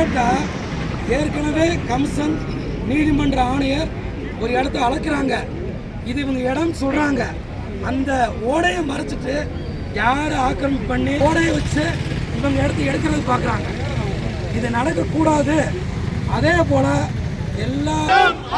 கேட்டால் ஏற்கனவே கமிஷன் நீதிமன்ற ஆணையர் ஒரு இடத்த அளக்குறாங்க இது இவங்க இடம் சொல்கிறாங்க அந்த ஓடையை மறைச்சிட்டு யாரை ஆக்கிரமிப்பு பண்ணி ஓடையை வச்சு இவங்க இடத்த எடுக்கிறது பார்க்குறாங்க. இது நடக்கக்கூடாது. அதே போல் எல்லா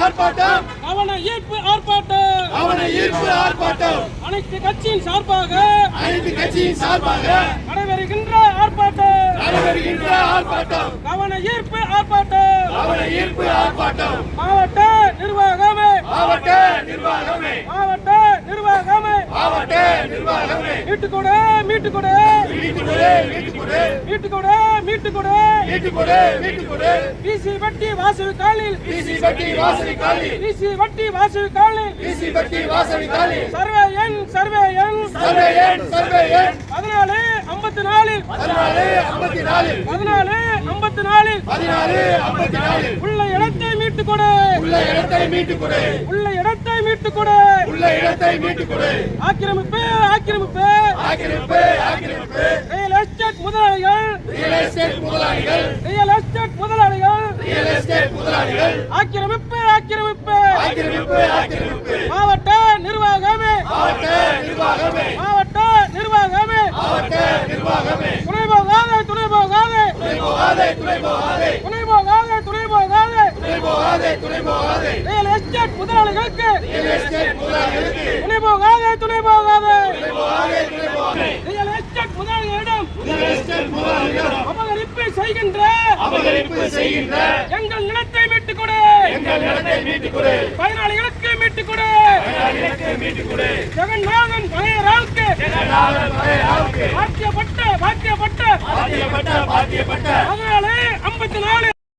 ஆர்ப்பாட்டம். கவன ஈர்ப்பு ஆர்ப்பாட்டம். அவனை ஈர்ப்பு ஆர்ப்பாட்டம். அனைத்து கட்சியின் சார்பாக அனைத்து கட்சியின் சார்பாக நடைபெறுகின்ற ஆர்ப்பாட்டம். நடைபெறுகின்ற ஆர்ப்பாட்டம் கவன ஈர்ப்பு ஆர்ப்பாட்டம் அவனை ஈர்ப்பு ஆர்ப்பாட்டம். மாவட்ட நிர்வாகமே. மாவட்ட நிர்வாகமே. மாவட்ட நிர்வாகமே. மாவட்ட நிர்வாகமே. மீட்டுக்கொடு மீட்டுக்கொடு. வீட்டுக்குடு வீட்டுக்குடு மீட்டுக்கொடு மீட்டுக்கொடு. வீட்டுக்குடு வீட்டுக்குடு பிசி வட்டி வாசல் காலில். பிசி பட்டி வாசலி காலி பிசி வட்டி வாசல் காலில். பிசி பட்டி வாசலி காலி சர்வே எண் சர்வே எண். சர்வே எண் சர்வே எண். பதினாலு ஐம்பத்தி நாலில் பதினாலு ஐம்பத்தி நாலு. பதினாலு ஐம்பத்தி நாலில் பதினாலு நாலு உள்ள இடத்தை மீட்டுக் கொடு. உள்ள இடத்தை மீட்டுக் கொடு. உள்ள இடத்தை மீட்டுக் கொடு. உள்ள இடத்தை மீட்டுக் கொடு. ஆக்கிரமிப்பு ஆக்கிரமிப்பு. ஆக்கிரமிப்பு ஆக்கிரமிப்பு. ரியல் எஸ்டேட் முதலாளிகள். ரியல் எஸ்டேட் முதலாளிகள். ரியல் எஸ்டேட் முதலாளிகள். ரியல் எஸ்டேட் முதலாளிகள். ஆக்கிரமிப்பு ஆக்கிரமிப்பு. ஆக்கிரமிப்பு ஆக்கிரமிப்பு. மாவட்ட நிர்வாகமே. மாவட்ட நிர்வாகமே. மாவட்ட நிர்வாகமே. மாவட்ட நிர்வாகமே. துணை போகாதே துணை போகாதே. துணை போகாதே துணை போகாதே. போகாதே துணை போகாதே ரியல் எஸ்டேட் முதலாளிகளுக்கு ரியல் எஸ்டேட் முதலாளிகளுக்கு. துணை போகாதே துணை போகாதே துணை போகாதே துணை போகாதே ரியல் எஸ்டேட் முதலாளிகளிடம் ரியல் எஸ்டேட் முதலாளிகள் அபகரிப்பு செய்கின்ற அபகரிப்பு செய்கின்ற எங்கள் நிலத்தை மீட்டுக் கொடு. எங்கள் நிலத்தை மீட்டுக் கொடு. பயனாளிகளுக்கு கொடு. மீட்டுக் கொடு. ஜெகநாதன் வகையராவுக்கு நாங்கள் மலையாளுக்கு பாத்தியப்பட்ட பாத்தியப்பட்ட. பாத்தியப்பட்ட பாத்தியப்பட்ட. பதினாலு ஐம்பத்தி நாலு.